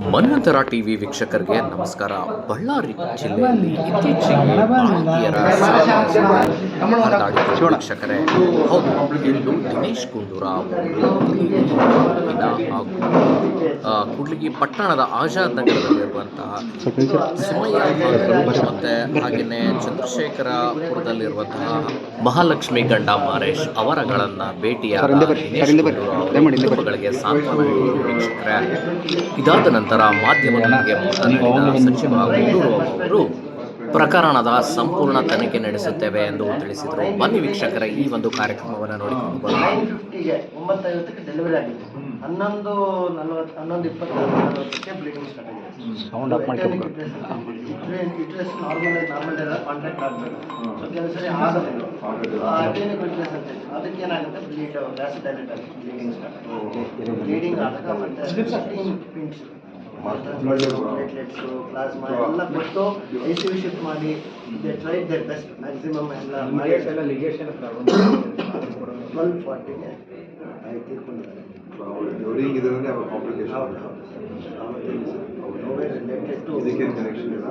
ಮನ್ವಂತರ TV ವೀಕ್ಷಕರಿಗೆ ನಮಸ್ಕಾರ. ಬಳ್ಳಾರಿ ಜಿಲ್ಲೆಯಲ್ಲಿ ಇತ್ತೀಚೆಗೆ ವೀಕ್ಷಕರೇ. ಹೌದು ಇಂದು ದಿನೇಶ್ ಗುಂಡೂರಾವ್ ಹಾಗೂ ಕೂಡ್ಲಿಗಿ ಪಟ್ಟಣದ ಆಜಾದ್ ನಗರದಲ್ಲಿರುವಂತಹ ಸುಮಯ್ಯ ಮತ್ತೆ ಹಾಗೆಯೇ ಚಂದ್ರಶೇಖರಪುರದಲ್ಲಿರುವಂತಹ ಮಹಾಲಕ್ಷ್ಮಿ ಗಂಡ ಮಾರೇಶ್ ಅವರಗಳನ್ನ ಭೇಟಿಯಾದ ಕುಟುಂಬಗಳಿಗೆ ಸಾಂತ್ವನ ವೀಕ್ಷಕರೇ. ಇದಾದ ನಂತರ ಮಾಧ್ಯಮದೊಂದಿಗೆ ಮಾತನಾಡಿದ ಸಚಿವ ಗುಂಡೂರು ಅವರು ಪ್ರಕರಣದ ಸಂಪೂರ್ಣ ತನಿಖೆ ನಡೆಸುತ್ತೇವೆ ಎಂದು ತಿಳಿಸಿದರು. ಬನ್ನಿ ವೀಕ್ಷಕರ ಈ ಒಂದು ಕಾರ್ಯಕ್ರಮವನ್ನು ನೋಡಿಕೊಂಡು ಬರೋಣ. ಫಿಫ್ಟಿಗೆ ಒಂಬತ್ತೈವತ್ತಕ್ಕೆ ಡೆಲಿವರಿ ಆಗಿದೆ ಹನ್ನೊಂದು ನಲ್ವತ್ತು ಹನ್ನೊಂದು ಇಪ್ಪತ್ತು ನಲ್ವತ್ತಕ್ಕೆ ಬ್ಲೀಡಿಂಗ್ ಸ್ಟಾರ್ಟ್ ಆಗಿದೆ. Sound up ಮಾಡ್ಕೊಬೇಕು. ಇಟ್ರೆಸ್ ನಾರ್ಮಲ್ ನಾರ್ಮಲ್ ಎಲ್ಲ ಕಾಂಟ್ಯಾಕ್ಟ್ ಆಗಬೇಕು. ಸೊ ಕೆಲವು ಸರಿ ಆಗೋದಿಲ್ಲ ಅಟೇನಿಕ್ ಇಟ್ರೆಸ್ ಅಂತ ಇದೆ. ಅದಕ್ಕೆ ಏನಾಗುತ್ತೆ? ಬ್ಲೀಡ್ ಗ್ಯಾಸ್ ಡೈಲೆಟ್ ಆಗುತ್ತೆ. ಬ್ಲೀಡಿಂಗ್ ಸ್ಟಾರ್ಟ್ ಬ್ಲೀಡಿಂಗ್ ಆದಾಗ ಮತ್ತೆ ಪಿಂಚ್ ಪ್ಲೇಟ್ಲೆಟ್ಸು ಪ್ಲಾಸ್ಮಾ ಎಲ್ಲ ಕೊಟ್ಟು ಐ ಸಿ ಯು ಶಿಫ್ಟ್ ಮಾಡಿ they try their best maximum ಎಲ್ಲ ಮಾಡಿ ಟ್ವೆಲ್ ಫಾರ್ಟಿಗೆ ತೀರ್ಕೊಂಡಿದ್ದಾರೆ ಡ್ಯೂರಿಂಗ್ ಇದರಲ್ಲಿ ಅವ್ರ ಕಾಂಪ್ಲಿಕೇಶನ್ ಹೌದು ಹೌದು ಸರ್ ಅವತ್ತೇ ನೋವೇ ರಿಲೇಟೆಡ್ ಟು ಇದಕ್ಕೇನು connection ಇಲ್ಲ?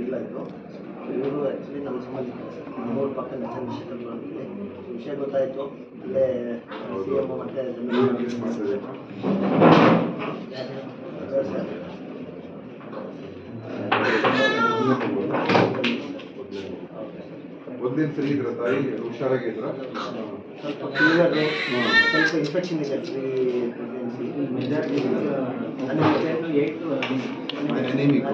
ಇಲ್ಲ ಇದು ಇವರು ಆ್ಯಕ್ಚುಲಿ ನಮ್ಮ ಸಂಬಂಧಿಕರು ಸರ್ ನಮ್ಮೂರ ಪಕ್ಕ ಚಂದ್ರಶೇಖರ್ ಅಂತೇಳಿ ವಿಷಯ ಗೊತ್ತಾಯಿತು ಅಲ್ಲೇ ಸಿ ಎಂ ಮತ್ತೆ ಮಾಡ್ತಿದೆ? ಸರಿ ಇದ್ರ ತಾಯಿ ಹುಷಾರಾಗಿದ್ರ ಸ್ವಲ್ಪ ಫೀವರು ಸ್ವಲ್ಪ ಇನ್ಫೆಕ್ಷನ್ ಇದೆ ಫ್ರೀ Anemic.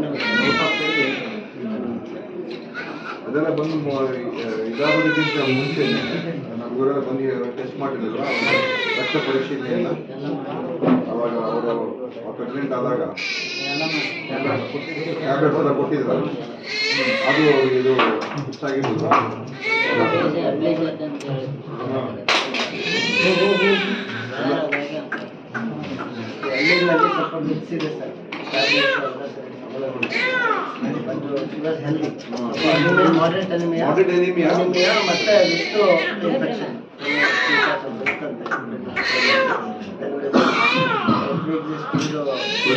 ಅದೆಲ್ಲ ಬಂದು ಇದಾಗೋದಕ್ಕಿಂತ ಮುಂಚೆ ನಮಗೆಲ್ಲ ಬಂದು ಟೆಸ್ಟ್ ಮಾಡಿದ್ರು ರಕ್ತ ಪರಿಶೀಲನೆ ಅವಾಗ ಅವರು ಪ್ರೆಗ್ನೆಂಟ್ ಆದಾಗ. ಟ್ಯಾಬ್ಲೆಟ್ಸ್ ಎಲ್ಲ ಕೊಟ್ಟಿದ್ರಲ್ಲ ಅದು ಇದು ಇಷ್ಟಾಗಿರ್ಲಿಲ್ಲ ಹಳ್ಳಿಗಳಲ್ಲಿ ಸ್ವಲ್ಪ ಮಿಕ್ಸ್ ಇದೆ ಸರ್ ಮತ್ತೆ ವಿತ್ತು ಇನ್ಫೆಕ್ಷನ್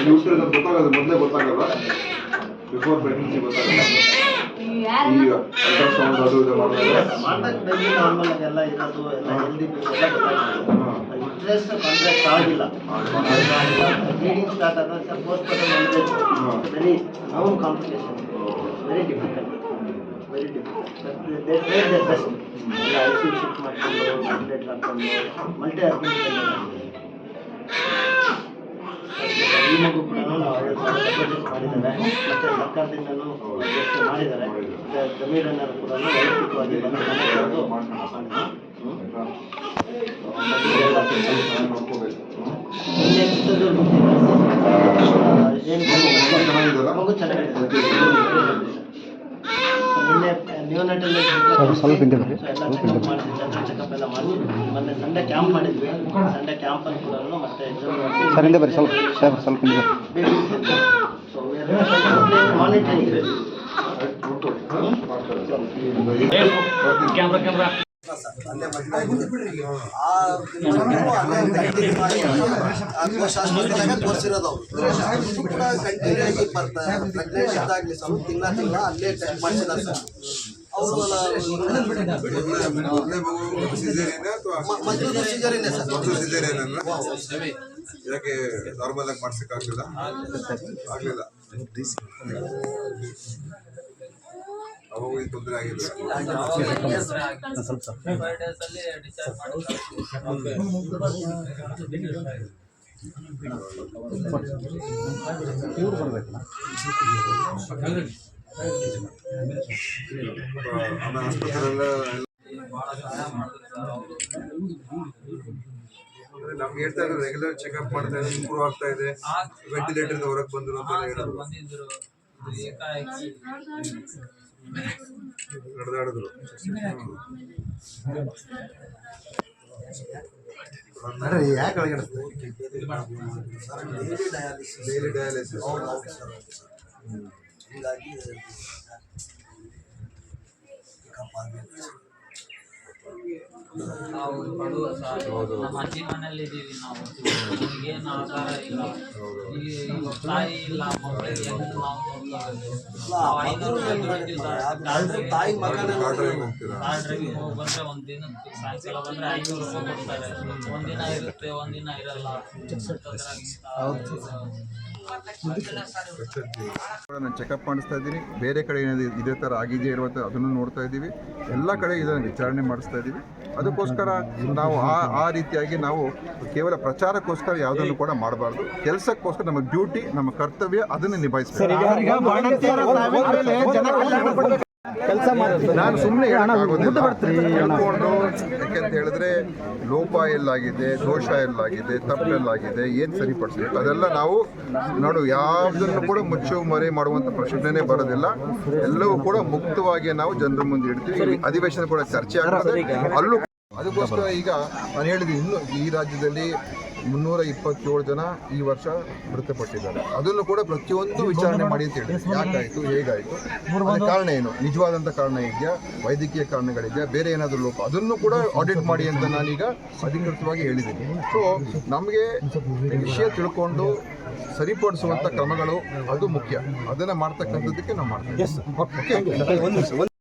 ನ್ಯೂಟ್ರಲ್ ಅಂತ ಗೊತ್ತಾಗಲ್ಲ ಮೊದಲೇ ಗೊತ್ತಾಗಲ್ಲ. ಬಿಫೋರ್ ಪ್ರೆಗ್ನೆನ್ಸಿ ಗೊತ್ತಾಗಲ್ಲ. ಅಲ್ಟ್ರಾಸೌಂಡ್ ಅದು ಇದು ಮಾಡಿದಾಗ ಮಾಡ್ದಾಗ ನಾರ್ಮಲ್ ಎಲ್ಲ ಇರೋದು ಎಲ್ಲ ಹೆಲ್ದಿ ಇಂಟ್ರೆಸ್ಟ್ ಕಾಂಟ್ರಾಕ್ಟ್ ಆಗಿಲ್ಲ ಬ್ಲೀಡಿಂಗ್ ಸ್ಟಾರ್ಟ್ ಆದಾಗ ಸರ್ ಪೋಸ್ಟ್ ವೆರಿ ನಾವು complication very difficult very difficult they try they best I C shift ಮಾಡ್ಕೊಂಡು ಮಲ್ಟಿ ಅಡ್ಮಿಟ್ ಈ ಮಗು ಕೂಡ ಡೆಪಾಸಿಟ್ ಮಾಡಿದ್ದಾರೆ ಮತ್ತೆ ಸರ್ಕಾರದಿಂದಲೂ ಮಾಡಿದ್ದಾರೆ. ಮತ್ತೆ ಜಮೀರನ್ನರು ಕೂಡ ವೈಯಕ್ತಿಕವಾಗಿ ಬಂದು ಮಗು ಚೆನ್ನಾಗಿದೆ ನಿನ್ನೆ ನ್ಯೂನೆಟಲ್ ಸ್ವಲ್ಪ- ಸ್ವಲ್ಪ ಹಿಂದೆ ಬರ್ರಿ. ಎಲ್ಲ ಸ್ವಲ್ಪ ಚೆಕಪ್ ಹಿಂದೆ ಮತ್ತೆ ಸಂಡೆ ಕ್ಯಾಂಪ್ ಮಾಡಿದ್ವಿ. ಸಂಡೆ ಕ್ಯಾಂಪ್ ಅಲ್ಲಿ ಕೂಡ ಮತ್ತೆ ಬರ್ರಿ ಸ್ವಲ್ಪ ಸರ್ ಸ್ವಲ್ಪ ಅಲ್ಲೇ ತೋರಿಸಿರೋದು ಕಂಟಿನ್ಯೂ ಆಗಿ ಬರ್ತಾರೆ ಪ್ರೆಗ್ನೆಂಟ್ ಇದ್ದಾಗಲಿ ಸ್ವಲ್ಪ ತಿಂಗಳ ತಿಂಗಳ ಅಲ್ಲೇ ಟೆಸ್ಟ್ ಮಾಡಿಸಿದ್ದಾರೆ ಸರ್ ಅವರು ಮೊದಲನೇ ಮಗು ಸಿಸೇರಿಯನ್ ಅಥವಾ ಮೊದಲು ಸಿಜರಿನೇ ಸರ್ ಮೊದಲು ಸಿಸೇರಿಯನ್ ಅಲ್ಲ ಯಾಕೆ ನಾರ್ಮಲ್ ಆಗಿ ಮಾಡ್ಸಕ್ ಆಗ್ಲಿಲ್ಲ ಆಗ್ಲಿಲ್ಲ ಅವಾಗ ಇದು ತೊಂದರೆ ಆಗಿಲ್ಲ ಸ್ವಲ್ಪ ಸರ್ ಇವ್ರು ಬರ್ಬೇಕಲ್ಲ ಆಮೇಲೆ ಆಸ್ಪತ್ರೆಲ್ಲ ಅಂದ್ರೆ ನಮ್ಗೆ ಹೇಳ್ತಾ ಇದ್ರು ರೆಗ್ಯುಲರ್ ಚೆಕಪ್ ಮಾಡ್ತಾ ಇದೆ ಇಂಪ್ರೂವ್ ಆಗ್ತಾ ಇದೆ. ವೆಂಟಿಲೇಟರ್ ಹೊರಗೆ ಬಂದ್ರು ಅಂತ ಹೇಳಿದ್ರು. ನಡೆದಾಡಿದ್ರು. ಯಾಕೆ ಡೈಲಿ ಡಯಾಲಿಸಿಸ್ ಹೀಗಾಗಿ ನಾವು ಬಡವ ಸರ್ ನಮ್ಮ ಅಜ್ಜಿ ಮನೇಲಿ ಇದ್ದೀವಿ ನಾವು ನಮಗೇನು ಆಧಾರ ಇಲ್ಲ ಈಗ ಇವಾಗ ತಾಯಿ ಇಲ್ಲ ಮಕ್ಕಳಿಗೆ ಹೆಂಗ್ ನಾವು ನೋಡ್ಕೋಬೇಕು ನಾವು ಐನೂರು ರೂಪಾಯಿ ದುಡಿತೀವಿ ಸರ್ ಕಾರ್ ಡ್ರೈವಿಂಗ್ ತಾಯಿ ಮಗನೇ ನೋಡ್ರಿ ಕಾರ್ ಡ್ರೈವಿಂಗ್ ಹೋಗಿ ಬಂದ್ರೆ ಒಂದ್ ದಿನಕ್ಕೆ ಸಾಯಂಕಾಲ ಬಂದ್ರೆ ಐನೂರು ರೂಪಾಯಿ ಕೊಡ್ತಾರೆ ಒಂದಿನ ಇರುತ್ತೆ ಒಂದಿನ ಇರಲ್ಲ ನಾನು ಚೆಕಪ್ ಮಾಡಿಸ್ತಾ ಇದ್ದೀನಿ ಬೇರೆ ಕಡೆ ಏನಾದ್ರು ಇದೇ ಥರ ಆಗಿದೆಯಾ ಇರುವಂಥ ಅದನ್ನು ನೋಡ್ತಾ ಇದ್ದೀವಿ ಎಲ್ಲ ಕಡೆ ಇದನ್ನು ವಿಚಾರಣೆ ಮಾಡಿಸ್ತಾ ಇದ್ದೀವಿ ಅದಕ್ಕೋಸ್ಕರ ನಾವು ಆ ಆ ರೀತಿಯಾಗಿ ನಾವು ಕೇವಲ ಪ್ರಚಾರಕ್ಕೋಸ್ಕರ ಯಾವುದನ್ನು ಕೂಡ ಮಾಡಬಾರ್ದು ಕೆಲಸಕ್ಕೋಸ್ಕರ ನಮ್ಮ ಡ್ಯೂಟಿ ನಮ್ಮ ಕರ್ತವ್ಯ ಅದನ್ನು ನಿಭಾಯಿಸಬೇಕು ನಾನು ಸುಮ್ಮನೆ ತಿಳ್ಕೊಂಡು ಯಾಕೆಂತ ಹೇಳಿದ್ರೆ ಲೋಪ ಎಲ್ಲಾಗಿದೆ ದೋಷ ಎಲ್ಲಾಗಿದೆ ತಪ್ಪು ಎಲ್ಲಾಗಿದೆ ಏನು ಸರಿಪಡಿಸ್ಬೇಕು? ಅದೆಲ್ಲ ನಾವು ನೋಡು ಯಾವುದನ್ನು ಕೂಡ ಮುಚ್ಚು ಮರೆ ಮಾಡುವಂಥ ಪ್ರಶ್ನೆನೇ ಬರೋದಿಲ್ಲ. ಎಲ್ಲವೂ ಕೂಡ ಮುಕ್ತವಾಗಿ ನಾವು ಜನರ ಮುಂದೆ ಇಡ್ತೀವಿ. ಅಧಿವೇಶನ ಕೂಡ ಚರ್ಚೆ ಆಗ್ತದೆ. ಅಲ್ಲೂ ಅದಕ್ಕೋಸ್ಕರ ಈಗ ನಾನು ಹೇಳಿದ್ದೀನಿ ಇನ್ನು ಈ ರಾಜ್ಯದಲ್ಲಿ ಮುನ್ನೂರ ಇಪ್ಪತ್ತೇಳು ಜನ ಈ ವರ್ಷ ಮೃತಪಟ್ಟಿದ್ದಾರೆ. ಅದನ್ನು ಕೂಡ ಪ್ರತಿಯೊಂದು ವಿಚಾರಣೆ ಮಾಡಿ ಅಂತ ಹೇಳಿ ಯಾಕಾಯಿತು ಹೇಗಾಯಿತು? ಕಾರಣ ಏನು? ನಿಜವಾದಂಥ ಕಾರಣ ಇದೆಯಾ? ವೈದ್ಯಕೀಯ ಕಾರಣಗಳಿದೆಯಾ? ಬೇರೆ ಏನಾದರೂ ಲೋಪ? ಅದನ್ನು ಕೂಡ ಆಡಿಟ್ ಮಾಡಿ ಅಂತ ನಾನೀಗ ಅಧಿಕೃತವಾಗಿ ಹೇಳಿದ್ದೀನಿ. ಸೊ ನಮಗೆ ವಿಷಯ ತಿಳ್ಕೊಂಡು ಸರಿಪಡಿಸುವಂಥ ಕ್ರಮಗಳು ಅದು ಮುಖ್ಯ. ಅದನ್ನು ಮಾಡ್ತಕ್ಕಂಥದ್ದಕ್ಕೆ ನಾವು ಮಾಡ್ತೀವಿ. ಓಕೆ